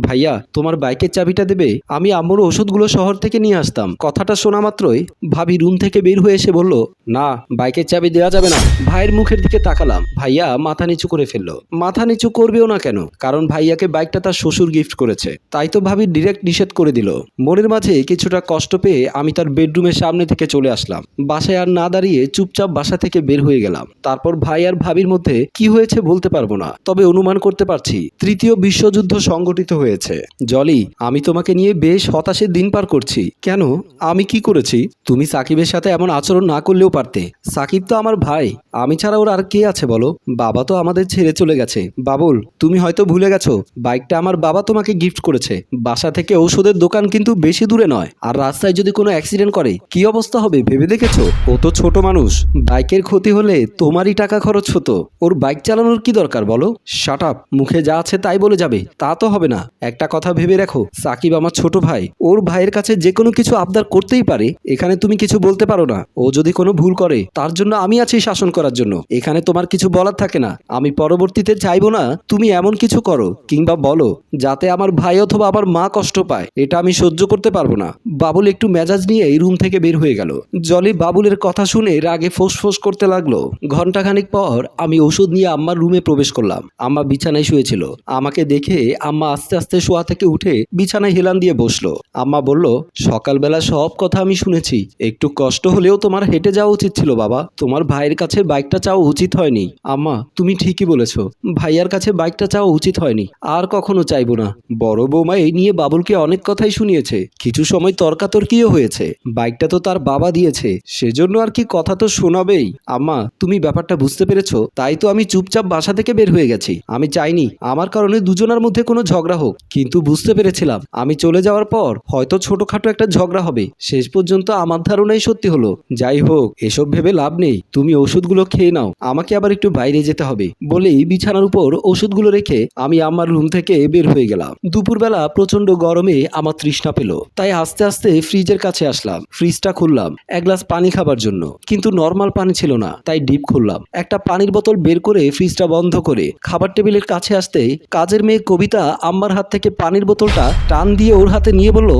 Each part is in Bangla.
ভাইয়া, তোমার বাইকের চাবিটা দেবে? আমি আম্মুর ওষুধগুলো শহর থেকে নিয়ে আসতাম। কথাটা শোনা মাত্রই ভাবি রুম থেকে বের হয়ে এসে বলল, না, বাইকের চাবি দেওয়া যাবে না। ভাইয়ের মুখের দিকে তাকালাম। ভাইয়া মাথা নিচু করে ফেলল। মাথা নিচু করবেও না কেন? কারণ ভাইয়াকে বাইকটা তার শ্বশুর গিফট করেছে। তাই তো ভাবি ডিরেক্ট নিষেধ করে দিল। মনের মাঝে কিছুটা কষ্ট পেয়ে আমি তার বেডরুমের সামনে থেকে চলে আসলাম। বাসায় আর না দাঁড়িয়ে চুপচাপ বাসা থেকে বের হয়ে গেলাম। তারপর ভাই আর ভাবির মধ্যে কি হয়েছে বলতে পারব না, তবে অনুমান করতে পারছি, তৃতীয় বিশ্বযুদ্ধ সংগঠিত হয়েছে। জলি, আমি তোমাকে নিয়ে বেশ হতাশের দিন পার করছি। কেন? আমি কি করেছি? তুমি সাকিবের সাথে এমন আচরণ না করলেও পারতে। সাকিব তো আমার ভাই। আমি ছাড়া ওর আর কে আছে বলো? বাবা তো আমাদের ছেড়ে চলে গেছে। বাবুল, তুমি হয়তো ভুলে গেছো, বাইকটা আমার বাবা তোমাকে গিফট করেছে। বাসা থেকে ঔষধের দোকান কিন্তু বেশি দূরে নয়। আর রাস্তায় যদি কোনো অ্যাক্সিডেন্ট করে, কি অবস্থা হবে ভেবে দেখেছ? ও তো ছোট মানুষ। বাইকের ক্ষতি হলে তোমারই টাকা খরচ হতো। ওর বাইক চালানোর কি দরকার বলো? শাট আপ মুখে যা আছে তাই বলে যাবে। তা তো হবে না। একটা কথা ভেবে রাখো, সাকিব আমার ছোট ভাই। ওর ভাইয়ের কাছে যে কোনো কিছু আবদার করতেই পারে, এখানে তুমি কিছু বলতে পারো না। ও যদি কোনো ভুল করে, তার জন্য আমি আছি শাসন করার জন্য। এখানে তোমার কিছু বলার থাকে না। আমি পরবর্তীতে চাইব না, তুমি এমন কিছু করো, কিংবা বলো, যাতে আমার ভাই অথবা আমার মা কষ্ট পায়। এটা আমি সহ্য করতে পারব না। বাবুল একটু মেজাজ নিয়ে এই রুম থেকে বের হয়ে গেল। জলি বাবুলের কথা শুনে রাগে ফোঁস ফোঁস করতে লাগল। ঘন্টাখানিক পর আমি ওষুধ নিয়ে আম্মার রুমে প্রবেশ করলাম। আম্মা বিছানায় শুয়েছিল। আমাকে দেখে আম্মা আস্তে আস্তে শোয়া থেকে উঠে বিছানায় হেলান দিয়ে বসল। আম্মা বলল, সকালবেলা সব কথা আমি শুনেছি। একটু কষ্ট হলেও তোমার হেঁটে যাওয়া উচিত ছিল বাবা। তোমার ভাইয়ের কাছে বাইকটা চাওয়া উচিত হয়নি। আম্মা, তুমি ঠিকই বলেছ। ভাইয়ার কাছে বাইকটা চাওয়া উচিত হয়নি। আর কখনো চাইব না। বড় বৌমা এই নিয়ে বাবুলকে অনেক কথাই শুনিয়েছে। কিছু সময় তর্কাতর্কিও হয়েছে। বাইকটা তো তার বাবা দিয়েছে। সেজন্য আর কি কথা তো শোনাবেই। আম্মা, তুমি ব্যাপারটা বুঝতে পেরেছ। তাই তো আমি চুপচাপ বাসা থেকে বের হয়ে গেছি। আমি চাইনি। আমার কারণে দুজনের মধ্যে কোনো ঝগড়া হোক। কিন্তু বুঝতে পেরেছিলাম, আমি চলে যাওয়ার পর হয়তো ছোটখাটো একটা ঝগড়া হবে। শেষ পর্যন্ত আমার ধারণাই সত্যি হলো, যাই হোক, এসব ভেবে লাভ নেই, তুমি ওষুধগুলো খেয়ে নাও, আমাকে আবার একটু বাইরে যেতে হবে। বলেই বিছানার উপর ওষুধগুলো রেখে আমি আমার রুম থেকে বের হয়ে গেলাম। দুপুরবেলা প্রচণ্ড গরমে আমার তৃষ্ণা পেল। তাই আস্তে আস্তে ফ্রিজের কাছে আসলাম। ফ্রিজটা খুললাম, এক গ্লাস পানি খাবার জন্য। কিন্তু নর্মাল পানি ছিল না, তাই ডিপ খুললাম। একটা পানির বোতল বের করে ফ্রিজটা বন্ধ করে খাবার টেবিলের কাছে আসতেই কাজের মেয়ে কবিতা আম্মার থেকে পানির বোতলটা টান দিয়ে ওর হাতে নিয়ে বলল,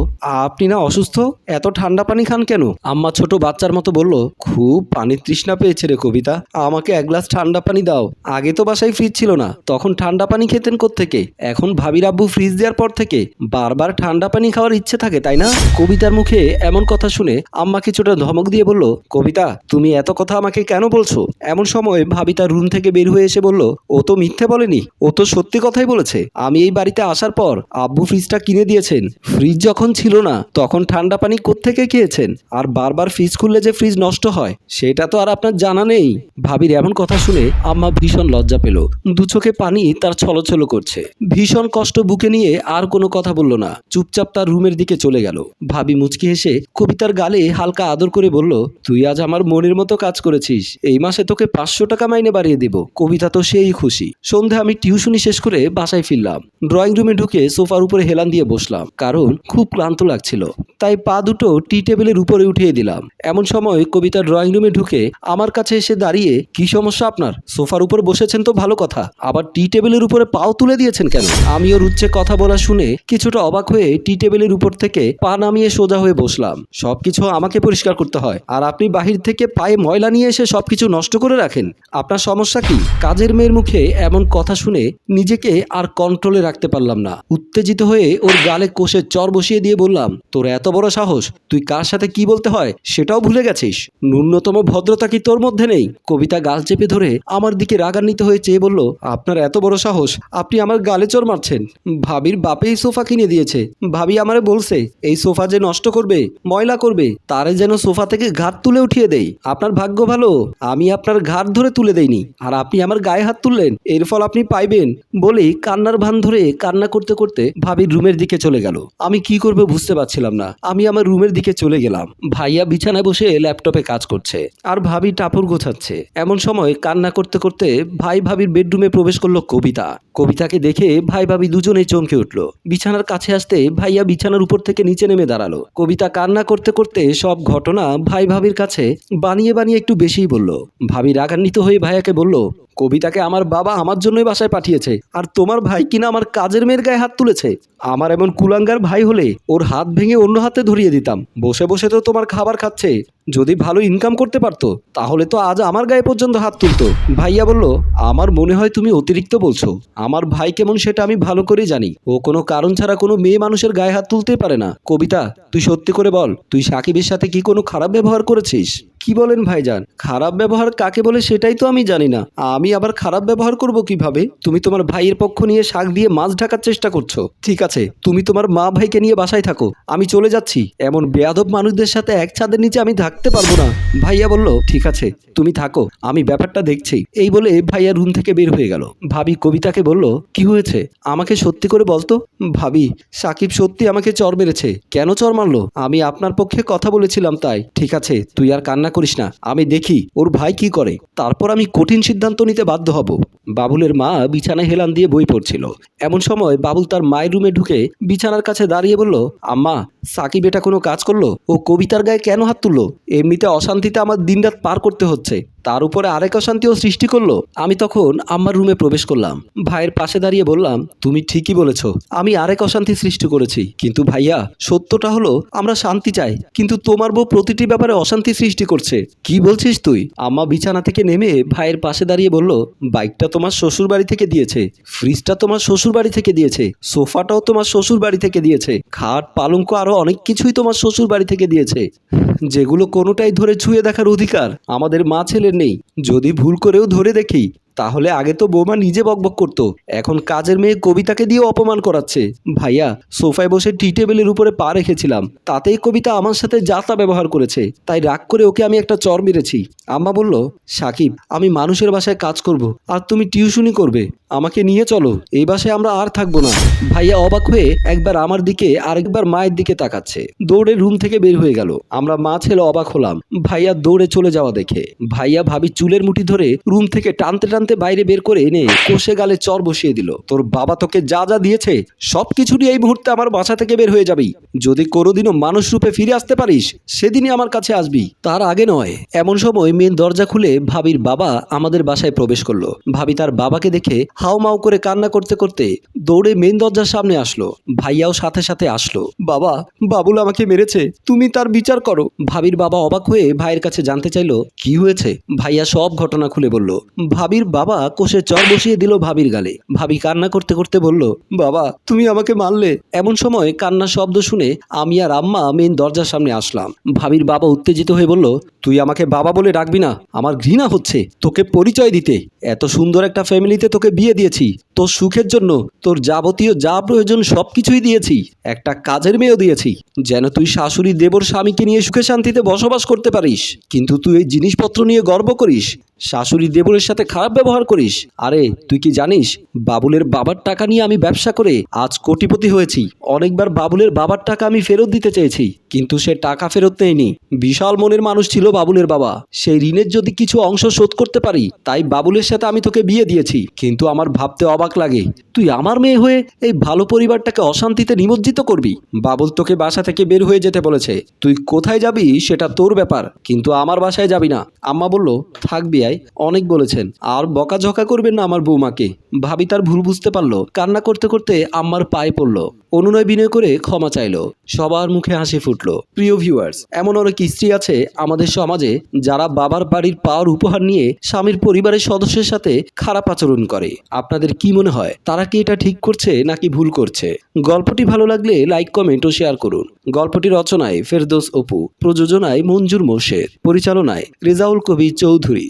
আপনি না অসুস্থ? এত ঠান্ডা পানি খান কেন? আম্মা ছোট বাচ্চার মতো বলল, খুব পানির তৃষ্ণা পেয়েছে রে কবিতা। আমাকে এক গ্লাস ঠান্ডা পানি দাও। আগে তো বাসায় ফ্রিজ ছিল না, তখন ঠান্ডা পানি খেতেন থেকে এখন ভাবির আব্বু ফ্রিজ দেওয়ার পর থেকে বারবার ঠান্ডা পানি খাওয়ার ইচ্ছে থাকে, তাই না? কবিতার মুখে এমন কথা শুনে আম্মা কিছুটা ধমক দিয়ে বলল, কবিতা, তুমি এত কথা আমাকে কেন বলছো? এমন সময় ভাবি তার রুম থেকে বের হয়ে এসে বলল, ও তো মিথ্যে বলেনি, ও তো সত্যি কথাই বলেছে। আমি এই বাড়িতে আসার পর আব্বু ফ্রিজটা কিনে দিয়েছেন। ফ্রিজ যখন ছিল না, তখন ঠান্ডা পানি কোত্থেকে খেয়েছেন? আর বারবার ফ্রিজ খুললে যে ফ্রিজ নষ্ট হয়, সেটা তো আর আপনার জানা নেই। ভাবির এমন কথা শুনে আম্মা ভীষণ লজ্জা পেল। দু চোখে পানি তার ছলছল করছে। ভীষণ কষ্ট বুকে নিয়ে আর কোনো কথা বলল না। চুপচাপ তার রুমের দিকে চলে গেল। ভাবি মুচকি হেসে কবিতার গালে হালকা আদর করে বলল, তুই আজ আমার মনের মতো কাজ করেছিস। এই মাসে তোকে পাঁচশো টাকা মাইনে বাড়িয়ে দেব। কবিতা তো সেই খুশি। সন্ধে আমি টিউশনি শেষ করে বাসায় ফিরলাম। ড্রয়িং রুমে ঢুকে সোফার উপরে হেলান দিয়ে বসলাম, কারণ খুব ক্লান্ত লাগছিল। তাই পা দুটো টি টেবিলের উপরে উঠিয়ে দিলাম। এমন সময় কবিতা ড্রয়িং রুমে ঢুকে আমার কাছে এসে দাঁড়িয়ে, কি সমস্যা আপনার? সোফার উপর বসেছেন তো ভালো কথা। আবার টি টেবিলের উপরে পাও তুলে দিয়েছেন কেন? আমি ওর উচ্চে কথা বলা শুনে কিছুটা অবাক হয়ে টি টেবিলের উপর থেকে পা নামিয়ে সোজা হয়ে বসলাম। সবকিছু আমাকে পরিষ্কার করতে হয়। আর আপনি বাহির থেকে পায়ে ময়লা নিয়ে এসে সবকিছু নষ্ট করে রাখেন? আপনার সমস্যা কি? কাজের মেয়ের মুখে এমন কথা শুনে নিজেকে আর কন্ট্রোলে রাখতে পারলাম না। উত্তেজিত হয়ে ওর গালে কোষে চর বসিয়ে দিয়ে বললাম, তোর এত বড় সাহস, তুই কার সাথে কি বলতে হয় সেটাও ভুলে গেছিস? ন্যূনতম ভদ্রতা কি তোর মধ্যে নেই? কবিতা গাল চেপে ধরে আমার দিকে রাগান্বিত হয়ে চেয়ে বলল, আপনার এত বড় সাহস, আপনি আমার গালে চর মারছেন। ভাবির বাপে এই সোফা কিনে দিয়েছে। ভাবি আমারে বলছে, এই সোফা যে নষ্ট করবে, ময়লা করবে, তারে যেন সোফা থেকে ঘাট তুলে উঠিয়ে দেই। আপনার ভাগ্য ভালো, আমি আপনার ঘাট ধরে তুলে দেইনি, আর আপনি আমার গায়ে হাত তুললেন, এর ফল আপনি পাইবেন। বলেই কান্নার ভান ধরে কান্না করতে করতে ভাবির রুমের দিকে চলে গেল। আমি কি করবে বুঝতে পারছিলাম না। আমি আমার রুমের দিকে চলে গেলাম। ভাইয়া বিছানায় বসে ল্যাপটপে কাজ করছে। আর ভাবি টাপুর গোছাচ্ছে। এমন সময় কান্না করতে করতে ভাই ভাবির বেডরুমে প্রবেশ করল কবিতা। কবিতাকে দেখে ভাই ভাবি দুজনেই চমকে উঠল। বিছানার কাছে আসতে ভাইয়া বিছানার উপর থেকে নিচে নেমে দাঁড়াল। কবিতা কান্না করতে করতে সব ঘটনা ভাই ভাবির কাছে বানিয়ে বানিয়ে একটু বেশিই বলল। ভাবি রাগান্বিত হয়ে ভাইয়াকে বলল কবিতাকে আমার বাবা আমার জন্যই বাসায় পাঠিয়েছে। আর তোমার ভাই কিনা আমার কাজের মেয়ের গায়ে হাত তুলেছে। আমার এমন কুলাঙ্গার ভাই হলে ওর হাত ভেঙে অন্য হাতে ধরিয়ে দিতাম। বসে বসে তো তোমার খাবার খাচ্ছে। যদি ভালো ইনকাম করতে পারতো, তাহলে তো আজ আমার গায়ে পর্যন্ত হাত তুলতো। ভাইয়া বলল, আমার মনে হয় তুমি অতিরিক্ত বলছো। আমার ভাই কেমন সেটা আমি ভালো করেই জানি। ও কোনো কারণ ছাড়া কোনো মেয়ে মানুষের গায়ে হাত তুলতে পারে না। কবিতা, তুই সত্যি করে বল, তুই সাকিবের সাথে কি কোনো খারাপ ব্যবহার করেছিস? কি বলেন ভাইজান? খারাপ ব্যবহার কাকে বলে সেটাই তো আমি জানি না। আমি আবার খারাপ ব্যবহার করব কীভাবে? তুমি তোমার ভাইয়ের পক্ষ নিয়ে শাক দিয়ে মাছ ঢাকার চেষ্টা করছ। ঠিক আছে, তুমি তোমার মা ভাইকে নিয়ে বাসায় থাকো। আমি চলে যাচ্ছি। এমন বেয়াদব মানুষদের সাথে এক ছাদের নিচে আমি থাকতে পারব না। ভাইয়া বলল, ঠিক আছে, তুমি থাকো, আমি ব্যাপারটা দেখছি। এই বলে ভাইয়া রুম থেকে বের হয়ে গেল। ভাবি কবিতাকে বলল, কি হয়েছে? আমাকে সত্যি করে বলতো ভাবি, সাকিব সত্যি আমাকে চর মেরেছে। কেন চর মারলো? আমি আপনার পক্ষে কথা বলেছিলাম তাই। ঠিক আছে, তুই আর কান্না করিস না, আমি দেখি ওর ভাই কি করে। তারপর আমি কঠিন সিদ্ধান্ত নিতে বাধ্য হব। বাবুলের মা বিছানায় হেলান দিয়ে বই পড়ছিল। এমন সময় বাবুল তার মায়ের রুমে ঢুকে বিছানার কাছে দাঁড়িয়ে বলল, আম্মা, সাকিব এটা কোনো কাজ করল? ও কবিতার গায়ে কেন হাত তুললো? এমনিতে অশান্তিতে আমার দিনরাত পার করতে হচ্ছে। তার উপরে আরেক অশান্তিও সৃষ্টি করল। আমি তখন আমার রুমে প্রবেশ করলাম। ভাইয়ের পাশে দাঁড়িয়ে বললাম, তুমি ঠিকই বলেছ, আমি আরেক অশান্তি সৃষ্টি করেছি। কিন্তু ভাইয়া, সত্যটা হলো, আমরা শান্তি চাই, কিন্তু তোমার বউ প্রতিটি ব্যাপারে অশান্তি সৃষ্টি করছে। কি বলছিস তুই? আম্মা বিছানা থেকে নেমে ভাইয়ের পাশে দাঁড়িয়ে বলল, বাইকটা তোমার শ্বশুর বাড়ি থেকে দিয়েছে, ফ্রিজটা তোমার শ্বশুর বাড়ি থেকে দিয়েছে, সোফাটাও তোমার শ্বশুর বাড়ি থেকে দিয়েছে, খাট, পালঙ্ক, আরও অনেক কিছুই তোমার শ্বশুর বাড়ি থেকে দিয়েছে। যেগুলো কোনোটাই ধরে ছুঁয়ে দেখার অধিকার আমাদের মা ছেলের নেই। যদি ভুল করেও ধরে দেখি, তাহলে আগে তো বৌমা নিজে বকবক করতো। এখন কাজের মেয়ে কবিতাকে দিয়ে অপমান করাচ্ছে। ভাইয়া, সোফায় বসে টি টেবিলের উপরে পা রেখেছিলাম। তাতেই কবিতা আমার সাথে যাতা ব্যবহার করেছে। তাই রাগ করে ওকে আমি একটা চর মেরেছি। আম্মা বলল, সাকিব, আমি মানুষের বাসায় কাজ করব, আর তুমি টিউশনই করবে। আমাকে নিয়ে চলো, এই বাসায় আমরা আর থাকব না। ভাইয়া অবাক হয়ে একবার আমার দিকে, আরেকবার মায়ের দিকে তাকাচ্ছে। দৌড়ে রুম থেকে বের হয়ে গেল। আমরা মা ছেলে অবাক হলাম। ভাইয়া দৌড়ে চলে যাওয়া দেখে। ভাইয়া ভাবি চুলের মুঠি ধরে রুম থেকে টানতে টানতে বাইরে বের করে এনে কষে গালে চর বসিয়ে দিল। তোর বাবা তোকে যা যা দিয়েছে সব কিছু নিয়ে এই মুহূর্তে আমার বাসা থেকে বের হয়ে যাবি। যদি কোনোদিনও মানুষ রূপে ফিরে আসতে পারিস, সেদিনই আমার কাছে আসবি। তার আগে নয়, এমন সময় মেন দরজা খুলে ভাবির বাবা আমাদের বাসায় প্রবেশ করল। ভাবি তার বাবাকে দেখে হাউমাউ করে কান্না করতে করতে দৌড়ে মেন দরজার সামনে আসলো। ভাইয়াও সাথে সাথে আসলো। বাবা, বাবুল আমাকে মেরেছে। তুমি তার বিচার করো। ভাবির বাবা অবাক হয়ে ভাইয়ের কাছে জানতে চাইলো, কি হয়েছে? ভাইয়া সব ঘটনা খুলে বলল, ভাবির বাবা কোষে চর বসিয়ে দিল ভাবির গালে। ভাবি কান্না করতে করতে বলল, বাবা, তুমি আমাকে মারলে। এমন সময় কান্নার শব্দ শুনে আমি আর আম্মা মেন দরজার সামনে আসলাম। ভাবির বাবা উত্তেজিত হয়ে বলল, তুই আমাকে বাবা বলে ডাকবি না। আমার ঘৃণা হচ্ছে তোকে পরিচয় দিতে। এত সুন্দর একটা ফ্যামিলিতে তোকে বিয়ে দিয়েছি। তোর সুখের জন্য তোর যাবতীয় যা প্রয়োজন সব কিছুই দিয়েছি। একটা কাজের মেয়েও দিয়েছি। যেন তুই শাশুড়ি দেবর স্বামীকে নিয়ে সুখে শান্তিতে বসবাস করতে পারিস। কিন্তু তুই এই জিনিসপত্র নিয়ে গর্ব করিস। শাশুড়ি দেবরের সাথে খারাপ ব্যবহার করিস। আরে, তুই কি জানিস, বাবুলের বাবার টাকা নিয়ে আমি ব্যবসা করে আজ কোটিপতি হয়েছি। অনেকবার বাবুলের বাবার টাকা আমি ফেরত দিতে চেয়েছি, কিন্তু সে টাকা ফেরত নেয়নি। বিশাল মনের মানুষ ছিল বাবুলের বাবা। সেই ঋণের যদি কিছু অংশ শোধ করতে পারি, তাই বাবুলের সাথে আমি তোকে বিয়ে দিয়েছি। কিন্তু আমার ভাবতে অবাক লাগে। তুই আমার মেয়ে হয়ে এই ভালো পরিবারটাকে অশান্তিতে নিমজ্জিত করবি? বাবুল তোকে বাসা থেকে বের হয়ে যেতে বলেছে। তুই কোথায় যাবি, সেটা তোর ব্যাপার। কিন্তু আমার বাসায় যাবি না। আম্মা বলল, থাকবি আয় অনেক বলেছেন, আর বকাঝকা করবেন না আমার বৌমাকে ভাবি তার ভুল বুঝতে পারল, কান্না করতে করতে আম্মার পায়ে পড়ল, অনুনয় বিনয় করে ক্ষমা চাইলো, সবার মুখে হাসি ফুটলো। প্রিয় ভিউয়ার্স, এমন অনেক স্ত্রী আছে আমাদের সমাজে যারা বাবার বাড়ির পাওয়ার উপহার নিয়ে স্বামীর পরিবারের সদস্যের সাথে খারাপ আচরণ করে। আপনাদের কি মনে হয়, তারা কি এটা ঠিক করছে নাকি ভুল করছে? গল্পটি ভালো লাগলে লাইক, কমেন্ট ও শেয়ার করুন। গল্পটি রচনায় ফেরদোস অপু, প্রযোজনায় মঞ্জুর মোর্শেদ পরিচালনায় রেজাউল কবি চৌধুরী।